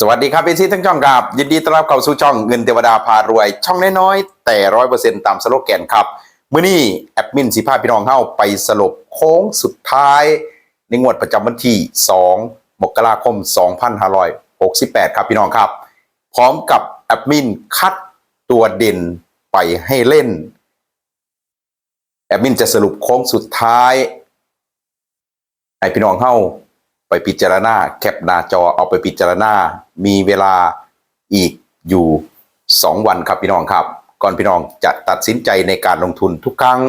สวัสดีครับเอซีทั้งช่องครับ ยินดีต้อนรับเข้าสู่ช่องเงินเทวดาพารวย ช่องน้อยๆ แต่ร้อยเปอร์เซ็นต์ตามสโลแกนครับมื้อนี้แอดมินสิพาพี่น้องเข้าไปสรุปโค้งสุดท้าย ในงวดประจำวันที่ 2 มกราคม 2568 ครับพี่น้องครับ พร้อมกับแอดมินคัดตัวเด่นไปให้เล่น แอดมินจะสรุปโค้งสุดท้ายให้พี่น้องเข้า ไปพิจารณาแคปหน้าจอเอาไปพิจารณา มีเวลาอีกอยู่ 2 วันครับพี่น้องครับ ก่อนพี่น้องจะตัดสินใจในการลงทุนทุกครั้ง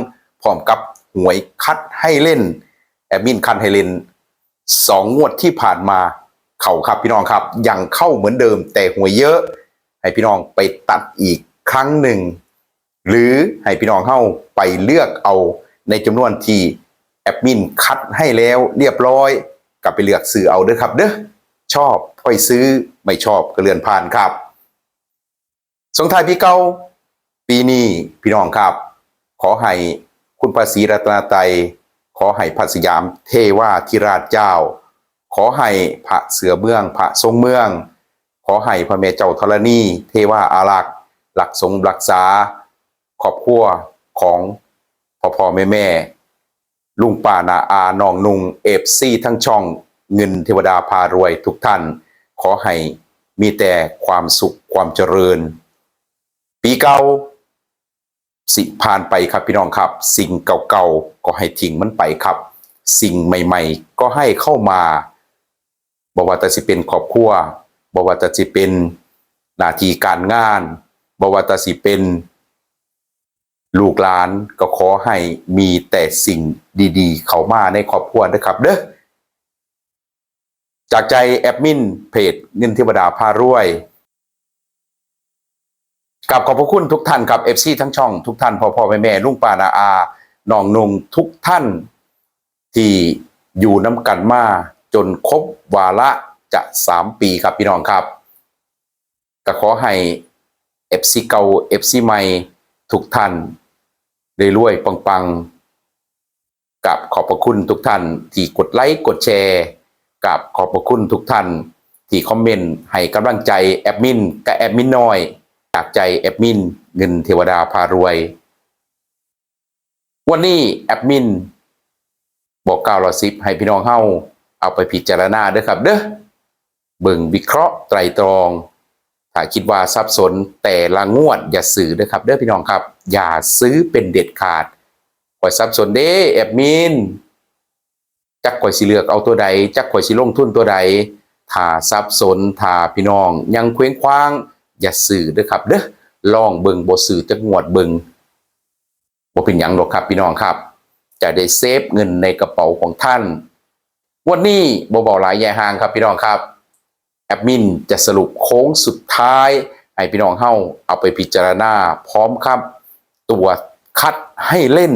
พร้อมกับหวยคัดให้เล่นแอดมินคัดให้เล่นสองงวดที่ผ่านมาเข่าครับพี่น้องครับ ยังเข้าเหมือนเดิมแต่หวยเยอะ ให้พี่น้องไปตัดอีกครั้งหนึ่ง หรือให้พี่น้องเข้าไปเลือกเอาในจำนวนที่แอดมินคัดให้แล้วเรียบร้อย กลับไปเลือกซื้อเอาเด้อครับ เด้อชอบค่อยซื้อไม่ชอบก็เลื่อนผ่านครับสงท้ายปีเก่าปีนี้พี่น้องครับ ขอให้คุณภาษีรัตนไตรัยขอให้พระสยามเทวาธิราชเจ้า ขอให้พระเสือเมืองพระทรงเมือง ขอให้พระแม่เจ้าธรณีเทวาอารักษ์หลักสงฆ์รักษาครอบครัวของพ่อพ่อแม่แม่ ลุงป้านาอาน้องนุงเอฟซีทั้งช่องเงินเทวดาพารวยทุกท่าน ขอให้มีแต่ความสุขความเจริญ ปีเก่าสิผ่านไปครับพี่น้องครับ สิ่งเก่าๆก็ให้ทิ้งมันไปครับ สิ่งใหม่ ๆ ก็ให้เข้ามาบอกว่าแต่สิเป็นครอบครัวบอกว่าแต่สิเป็นหน้าที่การงานบอกว่าแต่สิเป็น ลูกหลานก็ขอให้มีแต่สิ่งดี ๆ เข้ามาในครอบครัวนะครับเด้อจากใจแอดมินเพจเงินเทวดาพารวยกับขอบพระคุณทุกท่านครับ FC ทั้งช่องทุกท่านพ่อพ่อแม่แม่ลุงป้านาอาน้องนงทุกท่าน ที่อยู่น้ำกันมาจนครบวาระจะสามปีครับพี่น้องครับก็ขอให้ FC เก่า FC ใหม่ทุกท่าน ได้รวยปังๆ กับขอบพระคุณทุกท่าน ที่กดไลค์กดแชร์กับขอบพระคุณทุกท่าน ที่คอมเมนต์ให้กำลังใจแอดมินกับแอดมินน้อยจากใจแอดมินเงินเทวดาพารวย วันนี้แอดมินบอกกล่าวเราซิบให้พี่น้องเฮาเอาไปพิจารณาเด้อครับ เด้อเบิ่งวิเคราะห์ไตรตรอง ถ้าคิดว่าสับสนแต่ละงวดอย่าซื้อเด้อครับเด้อพี่น้องครับ อย่าซื้อเป็นเด็ดขาดข่อยสับสนเด้แอบมินจักข่อยสิเลือกเอาตัวใด จักข่อยสิลงทุนตัวใดถ้าสับสนถ้าพี่น้อง ยังเคว้งคว้าง อย่าซื้อเด้อครับเด้อลองเบิ่งบ่ซื้อจักงวดเบิ่งบ่เป็นหยังหรอกครับพี่น้องครับ จะได้เซฟเงินในกระเป๋าของท่าน วันนี้บ่เบาหลายแย่ห่างครับพี่น้องครับ แอดมินจะสรุปโค้งสุดท้ายให้พี่น้องเฮาเอาไปพิจารณาพร้อมครับ ตัวคัดให้เล่น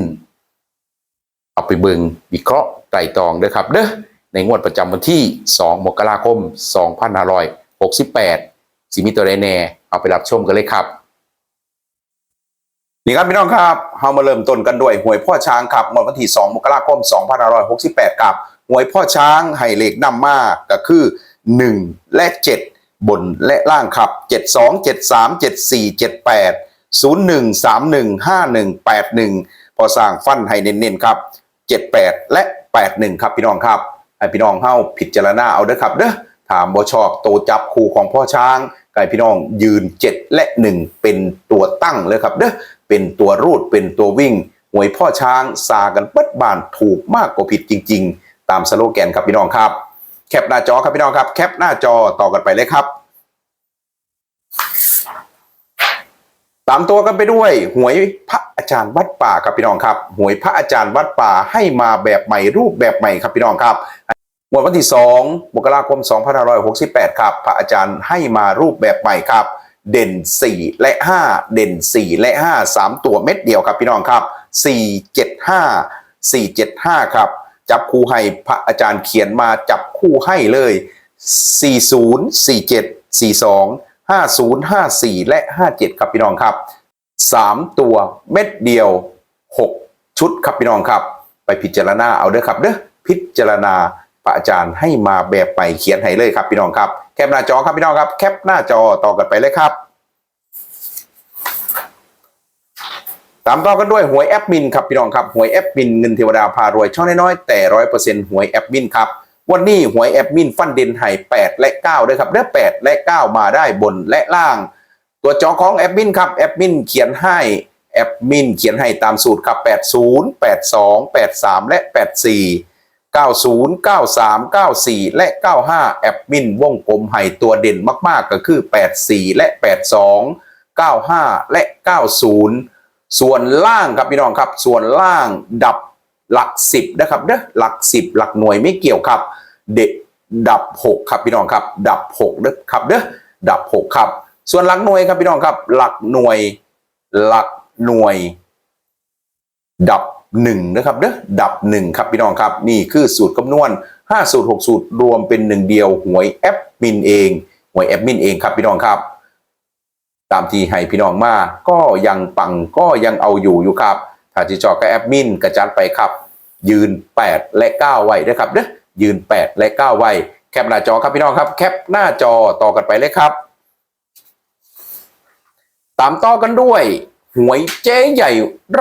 เอาไปเบิงวิเคราะห์ไตรตรองเด้อครับเด้อในงวดประจำวันที่ 2 มกราคม 2568สิมีตัวใดแน่ เอาไปรับชมกันเลยครับ นี่ครับพี่น้องครับเฮามาเริ่มต้นกันด้วยหวยพ่อช้างครับงวดวันที่ 2 มกราคม 2568 ครับหวยพ่อช้างให้เลขนำมาก็คือ 1 และ 7 บนและล่างครับ 72 73 74 78 01 31 51 81 พอสร้างฟันให้เน้นๆครับ 78 และ 81 ครับพี่น้องครับให้พี่น้องเฮาพิจารณาเอาเด้อครับเด้อถามบ่ชอบโตจับคู่ของพ่อช้างไก่พี่น้องยืน 7 และ 1 เป็นตัวตั้งเลยครับเด้อเป็นตัวรูดเป็นตัววิ่งหวยพ่อช้างซากันเปิดบานถูกมากกว่าผิดจริง ๆ ตามสโลแกนครับพี่น้องครับ แคปหน้าจอครับพี่น้องครับ แคปหน้าจอต่อกันไปเลยครับตามตัวกันไปด้วย หวยพระอาจารย์วัดป่าครับพี่น้องครับ หวยพระอาจารย์วัดป่าให้มาแบบใหม่รูปแบบใหม่ครับพี่น้องครับวดวันที่2มกราคม2568 ครับ พระอาจารย์ให้มารูปแบบใหม่ครับ เด่น 4 และ 5 เด่น 4 และ 5 3 ตัวเม็ดเดียวครับพี่น้องครับ 4 7 5 4 7 5 ครับ จับคู่ให้พระอาจารย์เขียนมาจับคู่ให้เลย 40 47 42 50 54 และ 57 ครับพี่น้องครับ 3 ตัวเม็ดเดียว 6 ชุดครับพี่น้องครับ ไปพิจารณาเอาเด้อครับเด้อพิจารณาพระอาจารย์ให้มาแบบใหม่เขียนให้เลยครับพี่น้องครับ แคปหน้าจอครับพี่น้องครับ แคปหน้าจอต่อกันไปเลยครับ ตามต่อกันด้วยหวยแอดมินครับพี่น้องครับหวยแอดมินเงินเทวดาพารวยช่องน้อยๆแต่ร้อยเปอร์เซ็นต์หวยแอดมินครับวันนี้หวยแอดมินฟันเด่นไห่แปดและเก้าด้วยครับเด้อแปดและเก้ามาได้บนและล่าง ตัวจอของแอดมินครับแอดมินเขียนให้แอดมินเขียนให้ตามสูตรครับ 80 82 83 และ 84 90 93 94 และ 95 แอดมินวงกลมให้ตัวเด่นมากๆก็คือ 84 และ 82 95 และ 90 ส่วนล่างครับพี่น้องครับ ส่วนล่างดับหลัก10นะครับเด้อหลัก10หลักหน่วยไม่เกี่ยวครับ เด็กดับ6ครับพี่น้องครับ ดับ6เด้อครับเด้อดับ6ครับ ส่วนหลักหน่วยครับพี่น้องครับ หลักหน่วยหลักหน่วย ดับหนึ่งนะครับเด้อดับหนึ่งครับพี่น้องครับ นี่คือสูตรคำนวณ5สูตร6สูตรรวมเป็นหนึ่งเดียวหวยแอปมินเองหวยแอปมินเองครับพี่น้องครับ ตามที่ให้พี่น้องมาก็ยังปังก็ยังเอาอยู่อยู่ครับ ถ้าที่จอกับแอปมินกระจัดไปครับ ยืน 8 และ 9 ไว้นะครับเด้อยืน 8 และ 9 ไว้ แคปหน้าจอครับพี่น้องครับ แคปหน้าจอต่อกันไปเลยครับ ตามต่อกันด้วย หวยเจ๊ใหญ่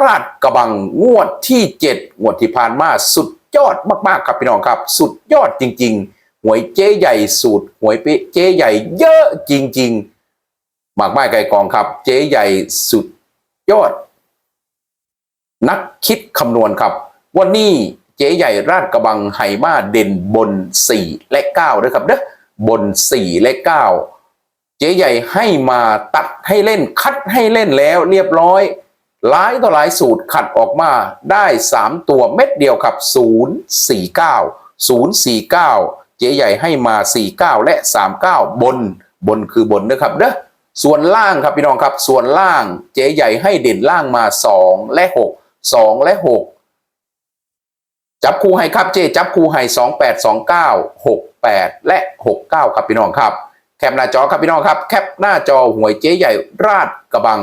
ราดกระบังงวดที่ 7 งวดที่ผ่านมาสุดยอดมากๆครับพี่น้องครับ สุดยอดจริง ๆ หวยเจ๊ใหญ่สูตร หวยเจ๊ใหญ่เยอะจริง ๆ มากไม้ไก่กองครับ เจ๊ใหญ่สุดยอด นักคิดคำนวณครับ วันนี้เจ๊ใหญ่ราดกระบังไหมาเด่นบน 4 และ 9 ด้วยครับเด้อบน 4 และ 9 เจ๊ใหญ่ให้มาตัดให้เล่นคัดให้เล่นแล้วเรียบร้อยหลายต่อหลายสูตรขัดออกมาได้ 3 ตัวเม็ดเดียวครับ 049 049 เจ๊ใหญ่ให้มา 49 และ 39 บนบนคือบนนะครับเด้อ ส่วนล่างครับพี่น้องครับ ส่วนล่างเจ๊ใหญ่ให้เด่นล่างมา 2 และ 6 2 และ 6 จับคู่ให้ครับเจจับคู่ให้ 28 29 68 และ 69 ครับพี่น้องครับ แคปหน้าจอครับพี่น้องครับ แคปหน้าจอหวยเจ๊ใหญ่ราดกระบัง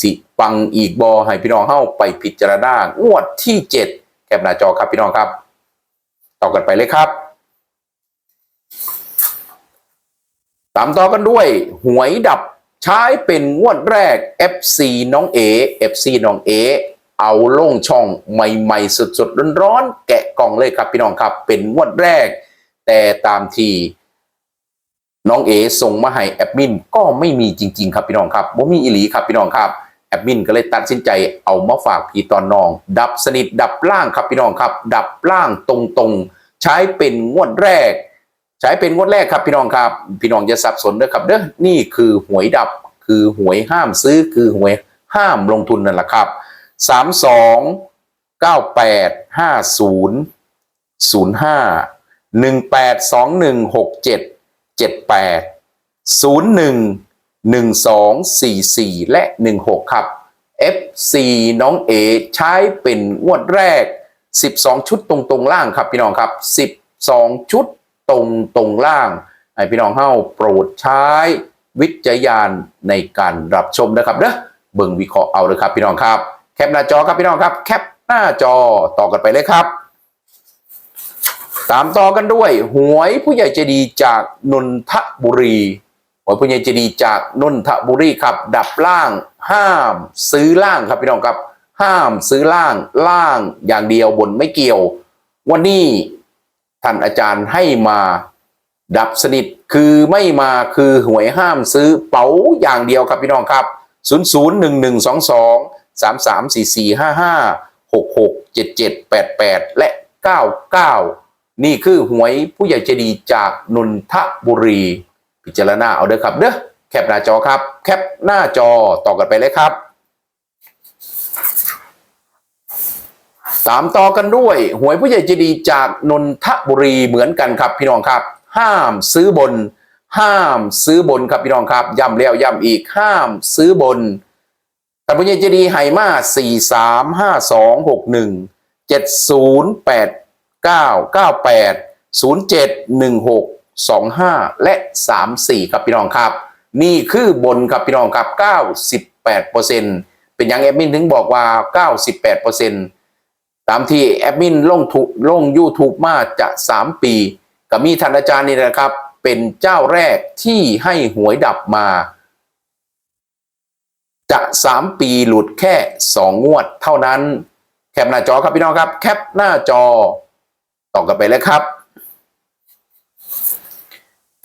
สิปังอีกบอให้พี่น้องเข้าไปพิจารณางวดที่ 7 แคปหน้าจอครับพี่น้องครับต่อกันไปเลยครับตามต่อกันด้วยหวยดับ ใช้เป็นงวดแรก FC น้องเอ FC น้องเอ เอาล่งช่องใหม่ๆ สดๆ ร้อนๆ แกะกล่องเลยครับพี่น้องครับ เป็นงวดแรก แต่ตามทีน้องเอส่งมาให้แอดมินก็ไม่มีจริง ๆ ครับพี่น้องครับบ่มีอีหลีครับพี่น้องครับแอดมินก็เลยตัดสินใจเอามาฝากพี่ตอนน้อง ดับสนิทดับล่างครับพี่น้องครับ ดับล่างตรงๆ ใช้เป็นงวดแรก ใช้เป็นงวดแรกครับพี่น้องครับ พี่น้องอย่าสับสนเด้อครับเด้อนี่คือหวยดับคือหวยห้ามซื้อคือหวยห้ามลงทุนนั่นแหละครับสามสองเก้าแปดห้าศูนย์ศูนย์ห้าหนึ่งแปดสองหนึ่งหกเจ็ดเจ็ดแปดศูนย์หนึ่งหนึ่งสองสี่สี่และหนึ่งหกครับ FC น้องเอใช้เป็นงวดแรก 12 ชุดตรงตรงๆล่างครับพี่น้องครับ 12 ชุด ตรงตรงล่างให้พี่น้องเฮาโปรดใช้วิจารณญาณในการรับชมนะครับเด้อเบิ่งวิเคราะห์เอาเลยครับพี่น้องครับ แคปหน้าจอครับพี่น้องครับ แคปหน้าจอต่อกันไปเลยครับ ตามต่อกันด้วย หวยผู้ใหญ่ใจดีจากนนทบุรีหวยผู้ใหญ่ใจดีจากนนทบุรีครับ ดับล่างห้ามซื้อล่างครับพี่น้องครับ ห้ามซื้อล่างล่างอย่างเดียวบนไม่เกี่ยว วันนี้ ท่านอาจารย์ให้มาดับสนิทคือไม่มาคือหวยห้ามซื้อเป๋าอย่างเดียวครับพี่น้องครับ 0 0 1 1 2 2 3 3 4 4 5 5 6 6 7 7 8 8 และ 99 นี่คือหวยผู้ใหญ่ใจดีจากนนทบุรี พิจารณาเอาเด้อครับเด้อแคปหน้าจอครับ แคปหน้าจอต่อกันไปเลยครับ ตามต่อกันด้วยหวยผู้ใหญ่ใจดีจากนนทบุรีเหมือนกันครับพี่น้องครับ ห้ามซื้อบน ห้ามซื้อบนครับพี่น้องครับย้ำแล้วย้ำอีกห้ามซื้อบนแต่ผู้ใหญ่ใจดีไห่มาสี่สามห้าสองหกหนึ่งเจ็ดศูนย์แปดเก้าเก้าแปดศูนย์เจ็ดหนึ่งหกสองห้าและสามสี่ครับพี่น้องครับ นี่คือบนครับพี่น้องครับเก้าสิบแปดเปอร์เซ็นเป็นอย่างแอดมินถึงบอกว่าเก้าสิบแปดเปอร์เซ็นต์ ตามที่แอดมินลงทุลง YouTube มาจะ3ปีกับมีท่านอาจารย์นี่นะครับ เป็นเจ้าแรกที่ให้หวยดับมา จะ3ปีหลุดแค่2งวดเท่านั้น แคปหน้าจอครับพี่น้องครับ แคปหน้าจอต่อกันไปเลยครับ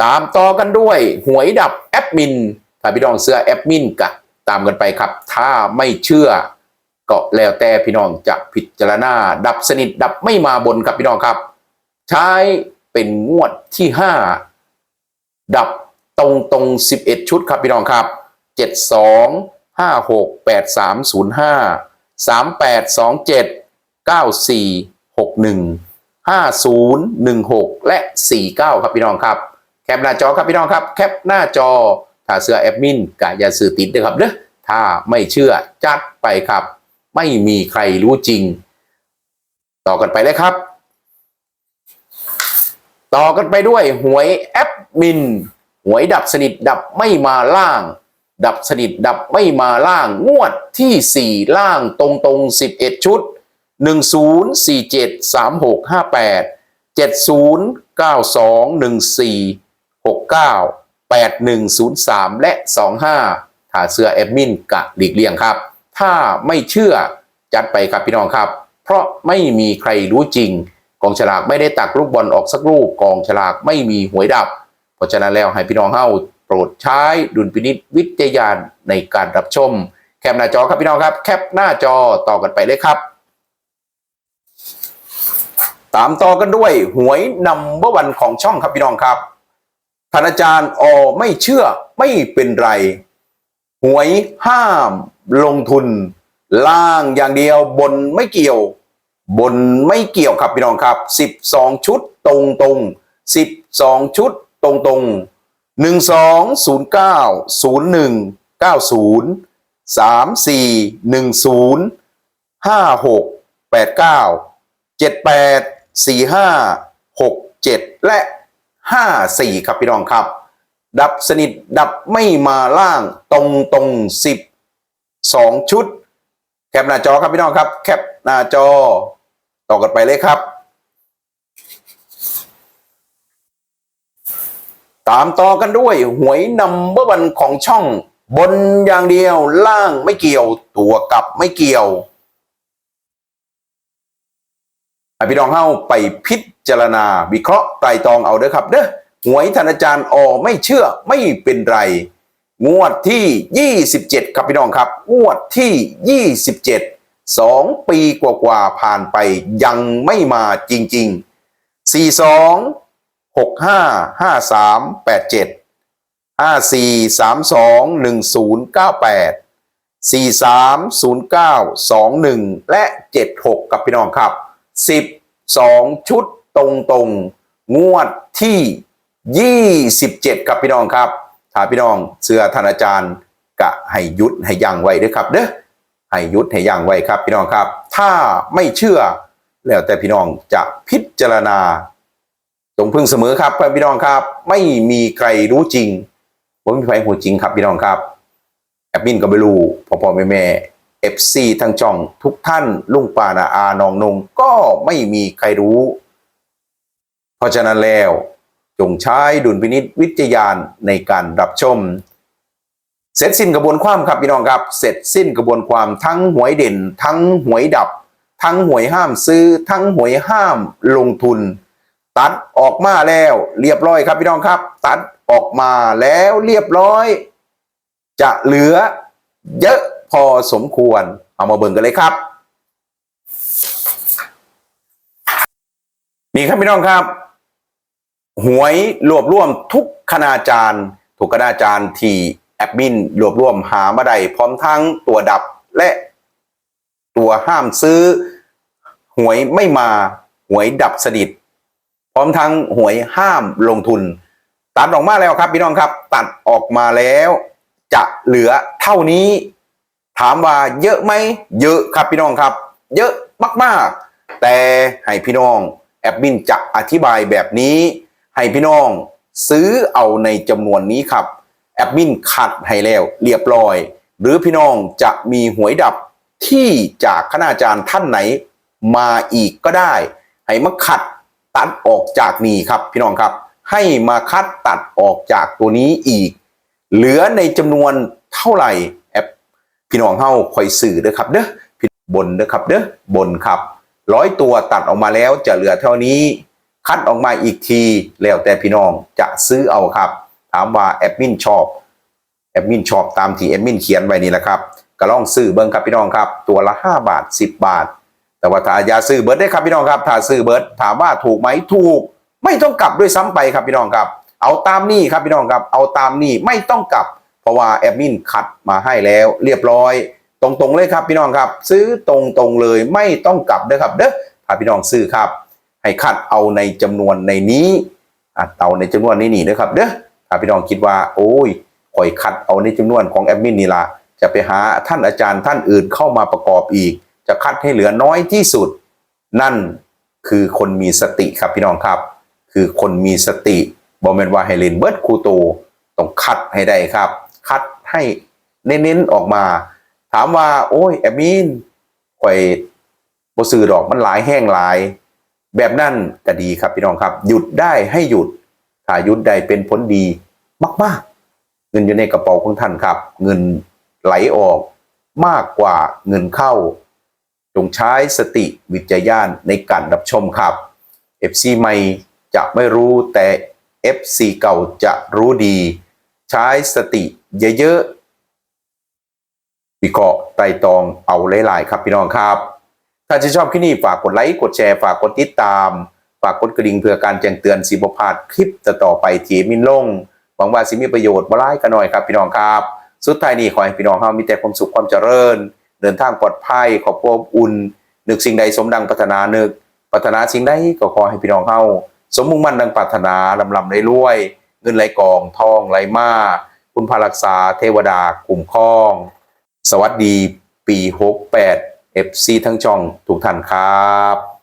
ตามต่อกันด้วยหวยดับแอดมินถ้าพี่น้องเสื้อแอดมินกะตามกันไปครับ ถ้าไม่เชื่อ ก็แล้วแต่พี่น้องจะพิจารณา ดับสนิทดับไม่มาบนครับพี่น้องครับ ใช้เป็นงวดที่ 5 ดับตรงตรง11 ชุดครับพี่น้องครับ 72 56 8305 3827 9461 5016 และ 49 ครับพี่น้องครับ แคปหน้าจอครับพี่น้องครับ แคปหน้าจอถ้าเสื้อแอดมินกะอย่าสื่อติดด้วยครับเด้อถ้าไม่เชื่อจัดไปครับ ไม่มีใครรู้จริง ต่อกันไปเลยครับ ต่อกันไปด้วยหวยแอดมินหวยดับสนิทดับไม่มาล่าง ดับสนิทดับไม่มาล่าง งวดที่ 4 ล่างตรงตรง11 ชุด 1047 3658 70 92 14 69 8103 และ 25 ถ้าเสื้อแอดมินกะหลีกเลี่ยงครับ ถ้าไม่เชื่อจัดไปครับพี่น้องครับ เพราะไม่มีใครรู้จริง กองฉลากไม่ได้ตักลูกบอลออกสักลูกกองฉลากไม่มีหวยดับ เพราะฉะนั้นแล้วให้พี่น้องเฮาโปรดใช้ดุลพินิษวิทยาณในการรับชม แคปหน้าจอครับพี่น้องครับ แคปหน้าจอต่อกันไปเลยครับ ตามต่อกันด้วยหวยนำเบอร์วันของช่องครับพี่น้องครับท่านอาจารย์อไม่เชื่อไม่เป็นไร หวยห้ามลงทุน ล่างอย่างเดียวบนไม่เกี่ยว บนไม่เกี่ยวครับพี่น้องครับ 12 ชุดตรงตรง12 ชุดตรงตรง1209 01 90 34 10 56 89 78 45 67 และ 54 ครับพี่น้องครับ ดับสนิทดับไม่มาล่างตรงตรงสิบสองชุด แคปหน้าจอครับพี่น้องครับ แคปหน้าจอ ต่อกันไปเลยครับ ตามต่อกันด้วย หวยนำเบอร์วันของช่อง บนอย่างเดียวล่างไม่เกี่ยว ตัวกลับไม่เกี่ยวพี่น้องเข้าไปพิจารณา วิเคราะห์ไตรตรองเอาเด้อครับเด้อ หวยธนาจารย์ออไม่เชื่อไม่เป็นไร งวดที่ 27 ครับพี่น้องครับ งวดที่ 27 2 ปีกว่าๆผ่านไปยังไม่มาจริง ๆ 42 65 53 87 54 32 1098 43 09 21 และ 76 กับพี่น้องครับ 12 ชุดตรงๆงวดที่ 27 ครับพี่น้องครับถ้าพี่น้องเสื้อธนอาจารย์กะให้ยุดให้ยังไว้ด้วยครับเด้อให้ยุดให้ยังไว้ครับพี่น้องครับ ถ้าไม่เชื่อ แล้วแต่พี่น้องจะพิจารณาจงพึ่งเสมอครับพี่น้องครับ ไม่มีใครรู้จริงผมมีใครหูจริงครับพี่น้องครับแอดมินก็ไม่รู้พ่อพ่อแม่แม่เอฟซีทั้งช่องทุกท่านลุงปานาอานองนงก็ไม่มีใครรู้ เพราะฉะนั้นแล้ว จงใช้ดุลพินิษวิทยานในการรับชม เสร็จสิ้นกระบวนความครับพี่น้องครับ เสร็จสิ้นกระบวนความทั้งหวยเด่น ทั้งหวยดับ ทั้งหวยห้ามซื้อ ทั้งหวยห้ามลงทุน ตัดออกมาแล้วเรียบร้อยครับพี่น้องครับ ตัดออกมาแล้วเรียบร้อย จะเหลือเยอะพอสมควรเอามาเบิ่งกันเลยครับ นี่ครับพี่น้องครับ หวยรวบรวมทุกคณาจารย์ทุกคณาจารย์ที่แอดมินรวบรวมหามาได้พร้อมทั้งตัวดับและตัวห้ามซื้อ หวยไม่มาหวยดับสนิทพร้อมทั้งหวยห้ามลงทุน ตัดออกมาแล้วครับพี่น้องครับ ตัดออกมาแล้ว จะเหลือเท่านี้ ถามว่าเยอะไหมเยอะครับพี่น้องครับ เยอะมากๆ แต่ให้พี่น้องแอดมินจะอธิบายแบบนี้ ให้พี่น้อง ซื้อเอาในจำนวนนี้ครับ แอดมินคัดให้แล้วเรียบร้อย หรือพี่น้องจะมีหวยดับที่จากคณาจารย์ท่านไหนมาอีกก็ได้ ให้มาคัดตัดออกจากนี่ครับพี่น้องครับ ให้มาคัดตัดออกจากตัวนี้อีก เหลือในจำนวนเท่าไหร่แอปพี่น้องเฮาคอยสื่อเด้อครับเด้อพี่บนเด้อครับเด้อบนครับร้อยตัวตัดออกมาแล้วจะเหลือเท่านี้ คัดออกมาอีกทีแล้วแต่พี่น้องจะซื้อเอาครับ ถามว่าแอดมินชอบแอดมินชอบตามที่แอดมินเขียนไว้นี่แหละครับก็ลองซื้อเบิ้งครับพี่น้องครับ ตัวละ 5 บาท 10 บาท แต่ว่าถ้าอย่าซื้อเบิร์ดได้ครับพี่น้องครับถ้าซื้อเบิร์ดถามว่าถูกไหมถูก ไม่ต้องกลับด้วยซ้ำไปครับพี่น้องครับ เอาตามนี่ครับพี่น้องครับ เอาตามนี่ไม่ต้องกลับ เพราะว่าแอดมินคัดมาให้แล้ว เรียบร้อย ตรงๆเลยครับพี่น้องครับ ซื้อตรงๆเลยไม่ต้องกลับเด้อครับเด้อถ้าพี่น้องซื้อครับ ให้คัดเอาในจำนวนในนี้อะเอาในจำนวนนี้นี่นะครับเด้อถ้าพี่น้องคิดว่า โอ้ยข่อยคัดเอาในจำนวนของแอดมินนี่ละจะไปหาท่านอาจารย์ท่านอื่นเข้ามาประกอบอีก จะคัดให้เหลือน้อยที่สุด นั่นคือคนมีสติครับพี่น้องครับ คือคนมีสติบอมเมนว่าให้เลนเบิร์ดคูโตต้องคัดให้ได้ครับ คัดให้เน้นๆออกมา ถามว่า โอ้ยแอดมินข่อยบซื้อดอกมันหลายแห้งหลาย แบบนั้นก็ดีครับพี่น้องครับ หยุดได้ให้หยุดถ้าหยุดได้เป็นผลดีมาก ๆ เงินอยู่ในกระเป๋าของท่านครับ เงินไหลออกมากกว่าเงินเข้า จงใช้สติวิจยารณในการรับชมครับ FC ใหม่จะไม่รู้แต่ FC เก่าจะรู้ดี ใช้สติเยอะๆวิเคราะห์ไตรตองเอาหลายๆ ครับพี่น้องครับ ถ้าจะชอบคลิปนี้ฝากกดไลค์กดแชร์ฝากกดติดตาม ฝากกดกระดิ่งเพื่อการแจ้งเตือนสิบพาดคลิปต่อไปที่มินลงหวังว่าสิมีประโยชน์บ่ร้ายกันหน่อยครับพี่น้องครับ สุดท้ายนี้ขอให้พี่น้องเฮามีแต่ความสุขความเจริญ เดินทางปลอดภัยขอบคุณอุ่น นึกสิ่งใดสมดังปรารถนานึกปรารถนาสิ่งใดก็ขอให้พี่น้องเฮาสมมุ่งมั่นดังปรารถนาลำลำได้รวย เงินไหลกองทองไหลมาคุณพารักษาเทวดาคุ้มครอง สวัสดีปี68 FC ทั้งช่องทุกท่านครับ